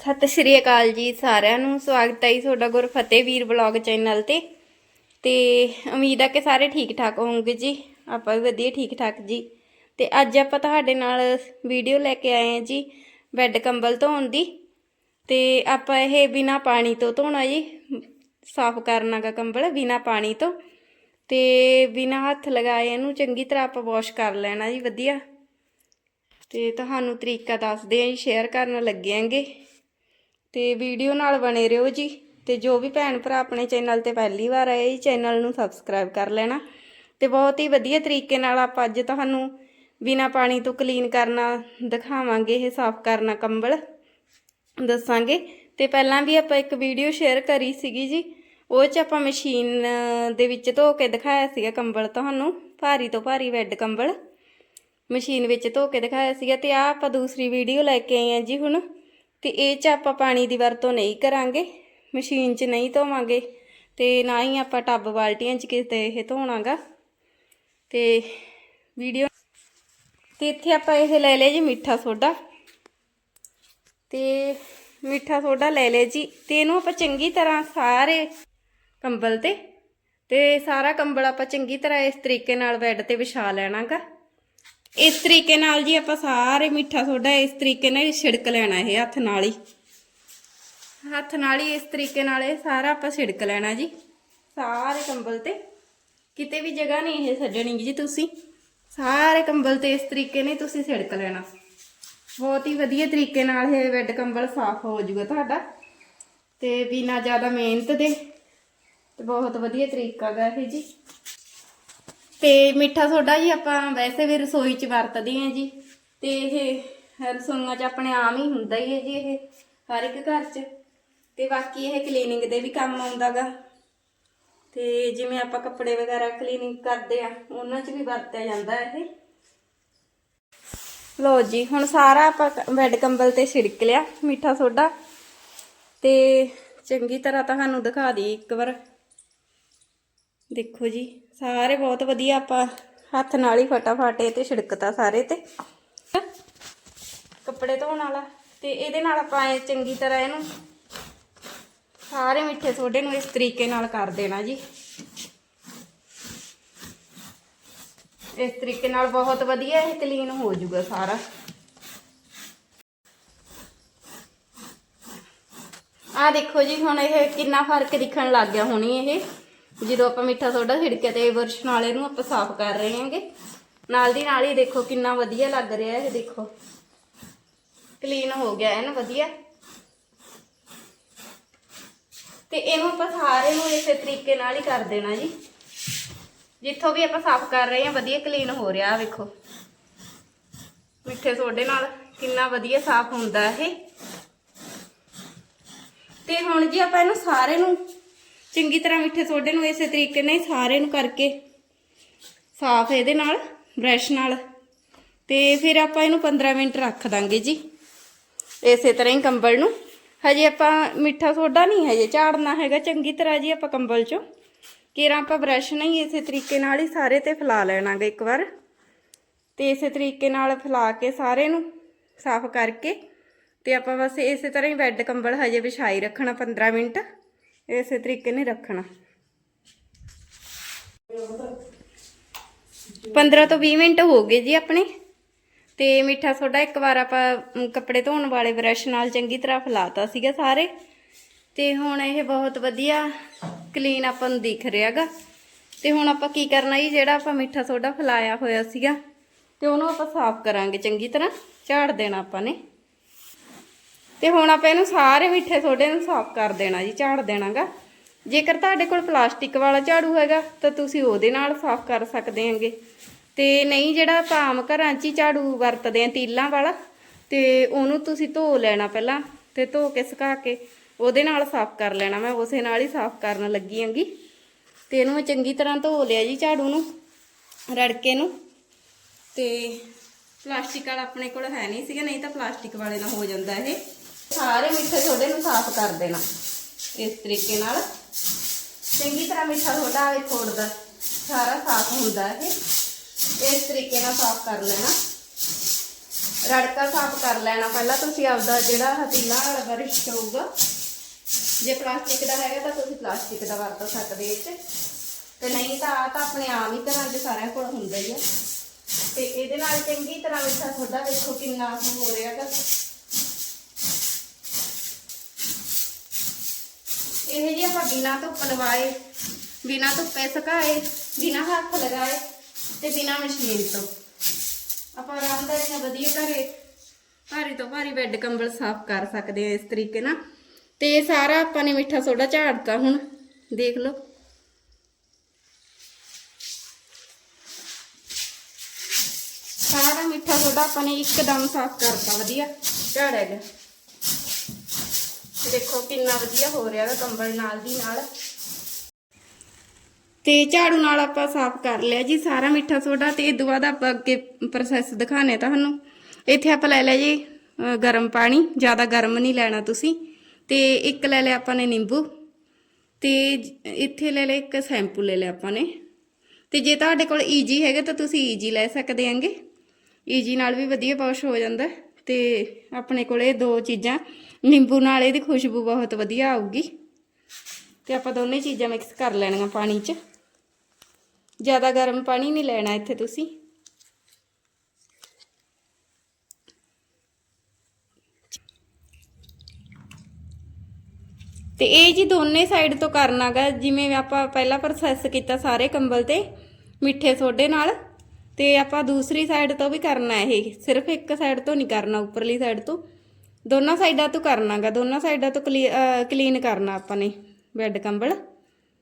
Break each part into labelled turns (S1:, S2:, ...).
S1: ਸਤਿ ਸ਼੍ਰੀ ਅਕਾਲ ਜੀ ਸਾਰਿਆਂ ਨੂੰ। ਸਵਾਗਤ ਹੈ ਜੀ ਤੁਹਾਡਾ ਗੁਰਫਤਿਹ ਵੀਰ ਬਲੌਗ ਚੈਨਲ ਤੇ। ਤੇ ਉਮੀਦ ਆ ਕਿ ਸਾਰੇ ਠੀਕ ਠਾਕ ਹੋਵੋਗੇ ਜੀ। ਆਪਾਂ ਵੀ ਵਧੀਆ ਠੀਕ ਠਾਕ ਜੀ। ਤੇ ਅੱਜ ਆਪਾਂ ਤੁਹਾਡੇ ਨਾਲ ਵੀਡੀਓ ਲੈ ਕੇ ਆਏ ਹਾਂ ਜੀ, ਬੈੱਡ ਕੰਬਲ ਧੋਣ ਦੀ। ਤੇ ਆਪਾਂ ਇਹ ਬਿਨਾ ਪਾਣੀ ਤੋਂ ਧੋਣਾ ਜੀ। ਸਾਫ਼ ਕਰਨਾਗਾ ਕੰਬਲ ਬਿਨਾ ਪਾਣੀ ਤੋਂ। ਤੇ ਬਿਨਾ ਹੱਥ ਲਗਾਏ ਇਹਨੂੰ ਚੰਗੀ ਤਰ੍ਹਾਂ ਆਪਾਂ ਵਾਸ਼ ਕਰ ਲੈਣਾ ਜੀ, ਵਧੀਆ। ਤੇ ਤੁਹਾਨੂੰ ਤਰੀਕਾ ਦੱਸਦੇ ਆਂ ਜੀ, ਸ਼ੇਅਰ ਕਰਨ ਲੱਗੇ ਆਂਗੇ ਤੇ ਵੀਡੀਓ ਨਾਲ ਬਣੇ ਰਹੋ ਜੀ। ਤੇ ਜੋ ਵੀ ਭੈਣ ਭਰਾ ਆਪਣੇ ਚੈਨਲ ਤੇ ਪਹਿਲੀ ਵਾਰ ਆਏ ਜੀ, ਚੈਨਲ ਨੂੰ ਸਬਸਕ੍ਰਾਈਬ ਕਰ ਲੈਣਾ। ਤੇ ਬਹੁਤ ਹੀ ਵਧੀਆ ਤਰੀਕੇ ਨਾਲ ਆਪਾਂ ਅੱਜ ਤੁਹਾਨੂੰ ਬਿਨਾ ਪਾਣੀ ਤੋਂ ਕਲੀਨ ਕਰਨਾ ਦਿਖਾਵਾਂਗੇ, ਇਹ ਸਾਫ਼ ਕਰਨਾ ਕੰਬਲ ਦੱਸਾਂਗੇ। ਤੇ ਪਹਿਲਾਂ ਵੀ ਆਪਾਂ ਇੱਕ ਵੀਡੀਓ ਸ਼ੇਅਰ ਕਰੀ ਸੀਗੀ ਜੀ। ਉਹ 'ਚ ਆਪਾਂ ਮਸ਼ੀਨ ਦੇ ਵਿੱਚ ਧੋ ਕੇ ਦਿਖਾਇਆ ਸੀਗਾ ਕੰਬਲ ਤੁਹਾਨੂੰ, ਭਾਰੀ ਤੋਂ ਭਾਰੀ ਬੈੱਡ ਕੰਬਲ। ਮਸ਼ੀਨ ਵਿੱਚ ਧੋ ਕੇ ਦਿਖਾਇਆ ਸੀਗਾ। ਤੇ ਆ ਆਪਾਂ ਦੂਸਰੀ ਵੀਡੀਓ ਲੈ ਕੇ ਆਏ ਆ ਜੀ ਹੁਣ। ਤੇ ਇਹ 'ਚ ਆਪਾਂ ਪਾਣੀ ਦੀ ਵਰਤੋਂ ਨਹੀਂ ਕਰਾਂਗੇ, ਮਸ਼ੀਨ 'ਚ ਨਹੀਂ ਧੋਵਾਂਗੇ ਤੇ ਨਾ ਹੀ ਆਪਾਂ ਟੱਬ ਬਾਲਟੀਆਂ 'ਚ ਕਿਤੇ ਇਹ ਧੋਣਾਗਾ। ਤੇ ਵੀਡੀਓ ਤੇ ਇੱਥੇ ਆਪਾਂ ਇਹ ਲੈ ਲਿਆ ਜੀ ਮਿੱਠਾ ਸੋਡਾ। ਤੇ ਮਿੱਠਾ ਸੋਡਾ ਲੈ ਲਿਆ ਜੀ ਤੇ ਇਹਨੂੰ ਆਪਾਂ ਚੰਗੀ ਤਰ੍ਹਾਂ ਸਾਰੇ ਕੰਬਲ ਤੇ ਤੇ ਸਾਰਾ ਕੰਬਲ ਆਪਾਂ ਚੰਗੀ ਤਰ੍ਹਾਂ ਇਸ ਤਰੀਕੇ ਨਾਲ ਬੈੱਡ ਤੇ ਵਿਛਾ ਲੈਣਾਗਾ। ਇਸ ਤਰੀਕੇ ਨਾਲ ਜੀ ਆਪਾਂ ਸਾਰੇ ਮਿੱਠਾ ਸੋਡਾ ਇਸ ਤਰੀਕੇ ਨਾਲ ਛਿੜਕ ਲੈਣਾ ਇਹ ਹੱਥ ਨਾਲ ਹੀ। ਹੱਥ ਨਾਲ ਹੀ ਇਸ ਤਰੀਕੇ ਨਾਲ ਇਹ ਸਾਰਾ ਆਪਾਂ ਛਿੜਕ ਲੈਣਾ ਜੀ। ਸਾਰੇ ਕੰਬਲ ਤੇ। ਕਿਤੇ ਵੀ ਜਗ੍ਹਾ ਨਹੀਂ ਇਹ ਛੱਡਣੀ ਜੀ ਤੁਸੀਂ। ਸਾਰੇ ਕੰਬਲ ਤੇ ਇਸ ਤਰੀਕੇ ਨਾਲ ਤੁਸੀਂ ਛਿੜਕ ਲੈਣਾ। ਬਹੁਤ ਹੀ ਵਧੀਆ ਤਰੀਕੇ ਨਾਲ ਇਹ ਬੈੱਡ ਕੰਬਲ ਸਾਫ਼ ਹੋ ਜਾਊਗਾ ਤੁਹਾਡਾ। ਤੇ ਬਿਨਾ ਜ਼ਿਆਦਾ ਮਿਹਨਤ ਦੇ। ਤੇ ਬਹੁਤ ਵਧੀਆ ਤਰੀਕਾ ਗਾ ਇਹ ਜੀ। ਤੇ ਮਿੱਠਾ ਸੋਡਾ ਜੀ ਆਪਾਂ ਵੈਸੇ ਵੀ ਰਸੋਈ 'ਚ ਵਰਤਦੇ ਹਾਂ ਜੀ। ਤੇ ਇਹ ਰਸੋਈਆਂ 'ਚ ਆਪਣੇ ਆਮ ਹੀ ਹੁੰਦਾ ਹੀ ਹੈ ਜੀ ਇਹ, ਹਰ ਇੱਕ ਘਰ 'ਚ। ਤੇ ਬਾਕੀ ਇਹ ਕਲੀਨਿੰਗ ਦੇ ਵੀ ਕੰਮ ਆਉਂਦਾਗਾ ਤੇ ਜਿਵੇਂ ਆਪਾਂ ਕੱਪੜੇ ਵਗੈਰਾ ਕਲੀਨਿੰਗ ਕਰਦੇ ਆ ਉਹਨਾਂ 'ਚ ਵੀ ਵਰਤਿਆ ਜਾਂਦਾ ਇਹ। ਲੋ ਜੀ, ਹੁਣ ਸਾਰਾ ਆਪਾਂ ਬੈੱਡ ਕੰਬਲ ਤੇ ਛਿੜਕ ਲਿਆ, ਮਿੱਠਾ ਸੋਡਾ। ਤੇ ਚੰਗੀ ਤਰ੍ਹਾਂ ਤੁਹਾਨੂੰ ਦਿਖਾ ਦੀ ਇੱਕ ਵਾਰ। ਦੇਖੋ ਜੀ, ਸਾਰੇ ਬਹੁਤ ਵਧੀਆ, ਆਪਾਂ ਹੱਥ ਨਾਲ ਹੀ ਫਟਾਫਟ ਇਹ ਤੇ ਛਿੜਕਤਾ ਸਾਰੇ ਤੇ। ਕੱਪੜੇ ਧੋਣ ਵਾਲਾ, ਤੇ ਇਹਦੇ ਨਾਲ ਆਪਾਂ ਇਹ ਚੰਗੀ ਤਰ੍ਹਾਂ ਇਹਨੂੰ ਸਾਰੇ ਮਿੱਠੇ ਸੋਡੇ ਨੂੰ ਇਸ ਤਰੀਕੇ ਨਾਲ ਕਰ ਦੇਣਾ ਜੀ। ਇਸ ਤਰੀਕੇ ਨਾਲ ਬਹੁਤ ਵਧੀਆ ਇਹ ਕਲੀਨ ਹੋ ਜਾਊਗਾ ਸਾਰਾ। ਆ ਦੇਖੋ ਜੀ, ਹੁਣ ਇਹ ਕਿੰਨਾ ਫ਼ਰਕ ਦਿਖਣ ਲੱਗ ਗਿਆ ਹੁਣੀ ਇਹ। ਜਦੋਂ ਆਪਾਂ ਮਿੱਠਾ ਸੋਡਾ ਛਿੜਕੇ ਤੇ ਬਰਸ਼ ਨਾਲ ਇਹਨੂੰ ਆਪਾਂ ਸਾਫ਼ ਕਰ ਰਹੇ ਹਾਂਗੇ ਨਾਲ ਦੀ ਨਾਲ ਹੀ ਦੇਖੋ ਕਿੰਨਾ ਵਧੀਆ ਲੱਗ ਰਿਹਾ ਇਹ ਦੇਖੋ। ਕਲੀਨ ਹੋ ਗਿਆ ਐਨ ਵਧੀਆ। ਤੇ ਇਹਨੂੰ ਆਪਾਂ ਸਾਰੇ ਨੂੰ ਇਸੇ ਤਰੀਕੇ ਨਾਲ ਹੀ ਕਰ ਦੇਣਾ ਜੀ। ਜਿੱਥੋਂ ਵੀ ਆਪਾਂ ਸਾਫ਼ ਕਰ ਰਹੇ ਹਾਂ, ਵਧੀਆ ਕਲੀਨ ਹੋ ਰਿਹਾ ਵੇਖੋ। ਮਿੱਠੇ ਸੋਡੇ ਨਾਲ ਕਿੰਨਾ ਵਧੀਆ ਸਾਫ਼ ਹੁੰਦਾ ਇਹ। ਤੇ ਹੁਣ ਜੀ ਆਪਾਂ ਇਹਨੂੰ ਸਾਰੇ ਨੂੰ ਚੰਗੀ ਤਰ੍ਹਾਂ ਮਿੱਠੇ ਸੋਡੇ ਨੂੰ ਇਸੇ ਤਰੀਕੇ ਨਾਲ ਹੀ ਸਾਰੇ ਨੂੰ ਕਰਕੇ, ਸਾਫ਼ ਇਹਦੇ ਨਾਲ ਬ੍ਰਸ਼ ਨਾਲ। ਤੇ ਫਿਰ ਆਪਾਂ ਇਹਨੂੰ 15 ਮਿੰਟ ਰੱਖ ਦਾਂਗੇ ਜੀ। ਇਸੇ ਤਰ੍ਹਾਂ ਹੀ ਕੰਬਲ ਨੂੰ। ਹਜੇ ਆਪਾਂ ਮਿੱਠਾ ਸੋਡਾ ਨਹੀਂ ਹਜੇ ਝਾੜਨਾ ਹੈਗਾ, ਚੰਗੀ ਤਰ੍ਹਾਂ ਜੀ ਆਪਾਂ ਕੰਬਲ ਚੋਂ। ਕੇਰਾਂ ਆਪਾਂ ਬ੍ਰਸ਼ ਨਾਲ ਹੀ ਇਸੇ ਤਰੀਕੇ ਨਾਲ ਹੀ ਸਾਰੇ ਤੇ ਫੈਲਾ ਲੈਣਾਗਾ ਇੱਕ ਵਾਰ। ਤੇ ਇਸੇ ਤਰੀਕੇ ਨਾਲ ਫੈਲਾ ਕੇ ਸਾਰੇ ਨੂੰ ਸਾਫ਼ ਕਰਕੇ, ਤੇ ਆਪਾਂ ਬਸ ਇਸੇ ਤਰ੍ਹਾਂ ਹੀ ਬੈੱਡ ਕੰਬਲ ਹਜੇ ਵਿਛਾਈ ਰੱਖਣਾ 15 ਮਿੰਟ। ਇਸੇ ਤਰੀਕੇ ਨੇ ਰੱਖਣਾ। 15 ਤੋਂ 20 ਮਿੰਟ ਹੋ ਗਏ ਜੀ ਆਪਣੇ। ਤੇ ਮਿੱਠਾ ਸੋਡਾ ਇੱਕ ਵਾਰ ਆਪਾਂ ਕੱਪੜੇ ਧੋਣ ਵਾਲੇ ਬ੍ਰਸ਼ ਨਾਲ ਚੰਗੀ ਤਰ੍ਹਾਂ ਫੈਲਾਤਾ ਸੀਗਾ ਸਾਰੇ। ਤੇ ਹੁਣ ਇਹ ਬਹੁਤ ਵਧੀਆ ਕਲੀਨ ਆਪਾਂ ਨੂੰ ਦਿਖ ਰਿਹਾਗਾ ਤੇ ਹੁਣ ਆਪਾਂ ਕੀ ਕਰਨਾ ਜੀ, ਜਿਹੜਾ ਆਪਾਂ ਮਿੱਠਾ ਸੋਡਾ ਫੈਲਾਇਆ ਹੋਇਆ ਸੀਗਾ, ਤੇ ਉਹਨੂੰ ਆਪਾਂ ਸਾਫ਼ ਕਰਾਂਗੇ ਚੰਗੀ ਤਰ੍ਹਾਂ। ਝਾੜ ਦੇਣਾ ਆਪਾਂ ਨੇ। ਤੇ ਹੁਣ ਆਪਾਂ ਇਹਨੂੰ ਸਾਰੇ ਮਿੱਠੇ ਸੋਡੇ ਨੂੰ ਸਾਫ਼ ਕਰ ਦੇਣਾ ਜੀ, ਝਾੜ ਦੇਣਾਗਾ। ਜੇਕਰ ਤੁਹਾਡੇ ਕੋਲ ਪਲਾਸਟਿਕ ਵਾਲਾ ਝਾੜੂ ਹੈਗਾ, ਤਾਂ ਤੁਸੀਂ ਉਹਦੇ ਨਾਲ ਸਾਫ਼ ਕਰ ਸਕਦੇ ਹੈਗੇ। ਤੇ ਨਹੀਂ ਜਿਹੜਾ ਆਪਾਂ ਆਮ ਘਰਾਂ 'ਚ ਹੀ ਝਾੜੂ ਵਰਤਦੇ ਆ ਤੀਲਾਂ ਵਾਲਾ, ਤੇ ਉਹਨੂੰ ਤੁਸੀਂ ਧੋ ਲੈਣਾ ਪਹਿਲਾਂ, ਤੇ ਧੋ ਕੇ ਸੁਕਾ ਕੇ ਉਹਦੇ ਨਾਲ ਸਾਫ਼ ਕਰ ਲੈਣਾ। ਮੈਂ ਉਸੇ ਨਾਲ ਹੀ ਸਾਫ਼ ਕਰਨ ਲੱਗੀ ਆਂਗੀ ਤੇ ਇਹਨੂੰ ਮੈਂ ਚੰਗੀ ਤਰ੍ਹਾਂ ਧੋ ਲਿਆ ਜੀ ਝਾੜੂ ਨੂੰ, ਰੜਕੇ ਨੂੰ। ਤੇ ਪਲਾਸਟਿਕ ਵਾਲਾ ਆਪਣੇ ਕੋਲ ਹੈ ਨਹੀਂ ਸੀਗਾ, ਨਹੀਂ ਤਾਂ ਪਲਾਸਟਿਕ ਵਾਲੇ ਨਾਲ ਹੋ ਜਾਂਦਾ ਇਹ। ਸਾਰੇ ਮਿੱਠੇ ਸੋਡੇ ਨੂੰ ਸਾਫ਼ ਕਰ ਦੇਣਾ। ਇਸ ਤਰੀਕੇ ਨਾਲ। ਚੰਗੀ ਤਰ੍ਹਾਂ ਮਿੱਠਾ ਸੋਡਾ ਆਵੇ ਫੋੜਦਾ ਸਾਰਾ ਸਾਫ਼ ਹੁੰਦਾ ਇਹ ਇਸ ਤਰੀਕੇ ਨਾਲ ਸਾਫ਼ ਕਰ ਲੈਣਾ। ਰੜਕਾ ਸਾਫ਼ ਕਰ ਲੈਣਾ। ਪਹਿਲਾਂ ਤੁਸੀਂ ਆਪਦਾ ਜਿਹੜਾ ਹਤੀਲਾ ਵਾਲਾ ਬਰਸ਼ ਹੋਊਗਾ ਜੇ ਪਲਾਸਟਿਕ ਦਾ ਹੈਗਾ ਤਾਂ ਤੁਸੀਂ ਪਲਾਸਟਿਕ ਦਾ ਵਰਤ ਸਕਦੇ ਇਹ ਤੇ ਨਹੀਂ ਤਾਂ ਆ ਤਾਂ ਆਪਣੇ ਆਮ ਹੀ ਘਰਾਂ 'ਚ ਸਾਰਿਆਂ ਕੋਲ ਹੁੰਦਾ ਹੀ ਆ ਤੇ ਇਹਦੇ ਨਾਲ ਚੰਗੀ ਤਰ੍ਹਾਂ ਮਿੱਠਾ ਤੁਹਾਡਾ ਵੇਖੋ ਕਿੰਨਾ ਹੋ ਰਿਹਾ ਗਾ ਇਹ ਜੀ ਆਪਾਂ ਬਿਨਾਂ ਧੁੱਪ ਲਵਾਏ, ਬਿਨਾਂ ਧੁੱਪੇ ਸੁਕਾਏ, ਬਿਨਾਂ ਹੱਥ ਲਗਾਏ ਤੇ ਬਿਨਾਂ ਮਸ਼ੀਨ ਤੋਂ। ਆਪਾਂ ਆਰਾਮਦਾਰੀ ਨਾਲ ਵਧੀਆ ਘਰੇ, ਭਾਰੀ ਤੋਂ ਭਾਰੀ ਬੈੱਡ ਕੰਬਲ ਸਾਫ਼ ਕਰ ਸਕਦੇ ਆ ਇਸ ਤਰੀਕੇ ਨਾਲ। ਤੇ ਸਾਰਾ ਆਪਾਂ ਨੇ ਮਿੱਠਾ ਸੋਡਾ ਝਾੜਤਾ ਹੁਣ, ਦੇਖ ਲਓ। ਸਾਰਾ ਮਿੱਠਾ ਸੋਡਾ ਆਪਾਂ ਨੇ ਇੱਕਦਮ ਸਾਫ਼ ਕਰਤਾ, ਵਧੀਆ ਝਾੜਿਆ ਗਿਆ। ਦੇਖੋ ਕਿੰਨਾ ਵਧੀਆ ਹੋ ਰਿਹਾ ਹੈ ਕੰਬਲ ਨਾਲ ਦੀ ਨਾਲ। ਤੇ ਝਾੜੂ ਨਾਲ ਆਪਾਂ ਸਾਫ਼ ਕਰ ਲਿਆ ਜੀ, ਸਾਰਾ ਮਿੱਠਾ ਸੋਡਾ ਤੇ ਇਹ ਤੋਂ ਬਾਅਦ ਆਪਾਂ ਅੱਗੇ ਪ੍ਰੋਸੈਸ ਦਿਖਾਣੇ ਤੁਹਾਨੂੰ। ਇੱਥੇ ਆਪਾਂ ਲੈ ਲਿਆ ਜੀ ਗਰਮ ਪਾਣੀ, ਜ਼ਿਆਦਾ ਗਰਮ ਨਹੀਂ ਲੈਣਾ ਤੁਸੀਂ। ਤੇ ਇੱਕ ਲੈ ਲਿਆ ਆਪਾਂ ਨੇ ਨਿੰਬੂ। ਤੇ ਇੱਥੇ ਲੈ ਲਿਆ ਇੱਕ ਸ਼ੈਂਪੂ ਲੈ ਲਿਆ ਆਪਾਂ ਨੇ। ਤੇ ਜੇ ਤੁਹਾਡੇ ਕੋਲ ਈਜੀ ਹੈਗਾ ਤਾਂ ਤੁਸੀਂ ਈਜੀ ਲੈ ਸਕਦੇ ਆਂਗੇ ਈਜੀ ਨਾਲ ਵੀ ਵਧੀਆ ਵਾਸ਼ ਹੋ ਜਾਂਦਾ। ਹੈ। ਤੇ ਆਪਣੇ ਕੋਲ ਇਹ ਦੋ ਚੀਜ਼ਾਂ। ਨਿੰਬੂ ਨਾਲ ਇਹਦੀ ਖੁਸ਼ਬੂ ਬਹੁਤ ਵਧੀਆ ਆਊਗੀ। ਤੇ ਆਪਾਂ ਦੋਨੇ ਚੀਜ਼ਾਂ ਮਿਕਸ ਕਰ ਲੈਣੀਆਂ ਪਾਣੀ 'ਚ। ਜ਼ਿਆਦਾ ਗਰਮ ਪਾਣੀ ਨਹੀਂ ਲੈਣਾ ਇੱਥੇ ਤੁਸੀਂ। ਤੇ ਇਹ ਜੀ ਦੋਨੇ ਸਾਈਡ ਤੋਂ ਕਰਨਾਗਾ ਜਿਵੇਂ ਆਪਾਂ ਪਹਿਲਾ ਪ੍ਰੋਸੈਸ ਕੀਤਾ ਸਾਰੇ ਕੰਬਲ ਤੇ ਮਿੱਠੇ ਸੋਡੇ ਨਾਲ, ਤੇ ਆਪਾਂ ਦੂਸਰੀ ਸਾਈਡ ਤੋਂ ਵੀ ਕਰਨਾ ਇਹ, ਸਿਰਫ ਇੱਕ ਸਾਈਡ ਤੋਂ ਨਹੀਂ ਕਰਨਾ, ਉੱਪਰਲੀ ਸਾਈਡ ਤੋਂ। ਦੋਨਾਂ ਸਾਈਡਾਂ ਤੋਂ ਕਰਨਾਗਾ, ਦੋਨਾਂ ਸਾਈਡਾਂ ਤੋਂ ਕਲੀਨ ਕਰਨਾ ਆਪਾਂ ਨੇ ਬੈੱਡ ਕੰਬਲ।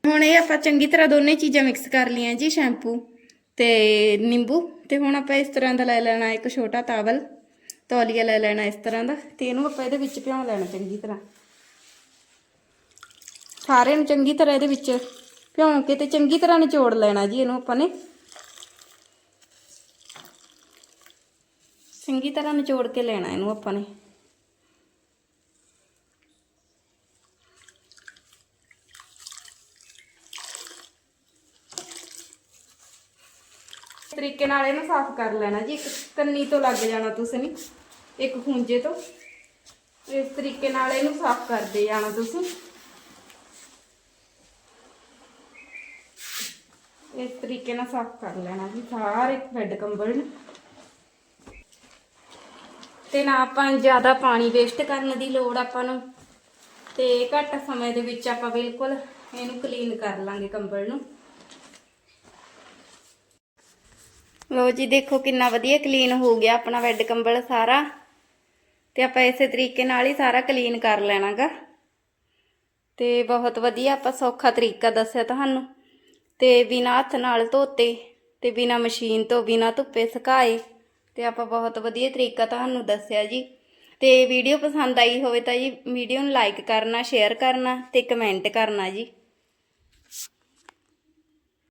S1: ਹੁਣ ਇਹ ਆਪਾਂ ਚੰਗੀ ਤਰ੍ਹਾਂ ਦੋਨੇ ਚੀਜ਼ਾਂ ਮਿਕਸ ਕਰ ਲਈਆਂ ਜੀ, ਸ਼ੈਂਪੂ ਤੇ ਨਿੰਬੂ ਤੇ ਹੁਣ ਆਪਾਂ ਇਸ ਤਰ੍ਹਾਂ ਦਾ ਲੈ ਲੈਣਾ ਇੱਕ ਛੋਟਾ ਟਾਵਲ ਤੌਲੀਆ ਲੈ ਲੈਣਾ ਇਸ ਤਰ੍ਹਾਂ ਦਾ ਤੇ ਇਹਨੂੰ ਆਪਾਂ ਇਹਦੇ ਵਿੱਚ ਭਿਉਂ ਲੈਣਾ ਚੰਗੀ ਤਰ੍ਹਾਂ। ਸਾਰੇ ਨੂੰ ਚੰਗੀ ਤਰ੍ਹਾਂ ਇਹਦੇ ਵਿੱਚ ਭਿਉਂ ਕੇ ਤੇ ਚੰਗੀ ਤਰ੍ਹਾਂ ਨਿਚੋੜ ਲੈਣਾ ਜੀ ਇਹਨੂੰ ਆਪਾਂ ਨੇ। ਚੰਗੀ ਤਰ੍ਹਾਂ ਨਿਚੋੜ ਕੇ ਲੈਣਾ ਇਹਨੂੰ ਆਪਾਂ ਨੇ। ਤਰੀਕੇ ਨਾਲ ਇਹਨੂੰ ਸਾਫ਼ ਕਰ ਲੈਣਾ ਜੀ। ਇੱਕ ਕੰਨੀ ਤੋਂ ਲੱਗ ਜਾਣਾ ਤੁਸੀਂ ਨਹੀਂ ਇੱਕ ਖੂੰਜੇ ਤੋਂ। ਇਸ ਤਰੀਕੇ ਨਾਲ ਇਹਨੂੰ ਸਾਫ਼ ਕਰਦੇ ਜਾਣਾ ਤੁਸੀਂ। ਇਸ ਤਰੀਕੇ ਨਾਲ ਸਾਫ਼ ਕਰ ਲੈਣਾ ਜੀ ਸਾਰੇ ਬੈੱਡ ਕੰਬਲ ਨੂੰ। ਤੇ ਨਾ ਆਪਾਂ ਜ਼ਿਆਦਾ ਪਾਣੀ ਵੇਸਟ ਕਰਨ ਦੀ ਲੋੜ ਆਪਾਂ ਨੂੰ। ਤੇ ਘੱਟ ਸਮੇਂ ਦੇ ਵਿੱਚ ਆਪਾਂ ਬਿਲਕੁਲ ਇਹਨੂੰ ਕਲੀਨ ਕਰ ਲਾਂਗੇ ਕੰਬਲ ਨੂੰ। ਲੋ ਜੀ, ਦੇਖੋ ਕਿੰਨਾ ਵਧੀਆ ਕਲੀਨ ਹੋ ਗਿਆ ਆਪਣਾ ਬੈੱਡ ਕੰਬਲ ਸਾਰਾ। ਤੇ ਆਪਾਂ ਇਸੇ ਤਰੀਕੇ ਨਾਲ ਹੀ ਸਾਰਾ ਕਲੀਨ ਕਰ ਲੈਣਾਗਾ। ਤੇ ਬਹੁਤ ਵਧੀਆ ਆਪਾਂ ਸੌਖਾ ਤਰੀਕਾ ਦੱਸਿਆ ਤੁਹਾਨੂੰ। ਤੇ ਬਿਨਾਂ ਹੱਥ ਨਾਲ ਧੋਤੇ ਤੇ ਬਿਨਾਂ ਮਸ਼ੀਨ ਤੋਂ ਬਿਨਾਂ ਧੁੱਪੇ ਸੁਕਾਏ, ਤੇ ਆਪਾਂ ਬਹੁਤ ਵਧੀਆ ਤਰੀਕਾ ਤੁਹਾਨੂੰ ਦੱਸਿਆ ਜੀ। ਤੇ ਵੀਡੀਓ ਪਸੰਦ ਆਈ ਹੋਵੇ ਤਾਂ ਜੀ, ਵੀਡੀਓ ਨੂੰ ਲਾਈਕ ਕਰਨਾ ਸ਼ੇਅਰ ਕਰਨਾ ਤੇ ਕਮੈਂਟ ਕਰਨਾ ਜੀ।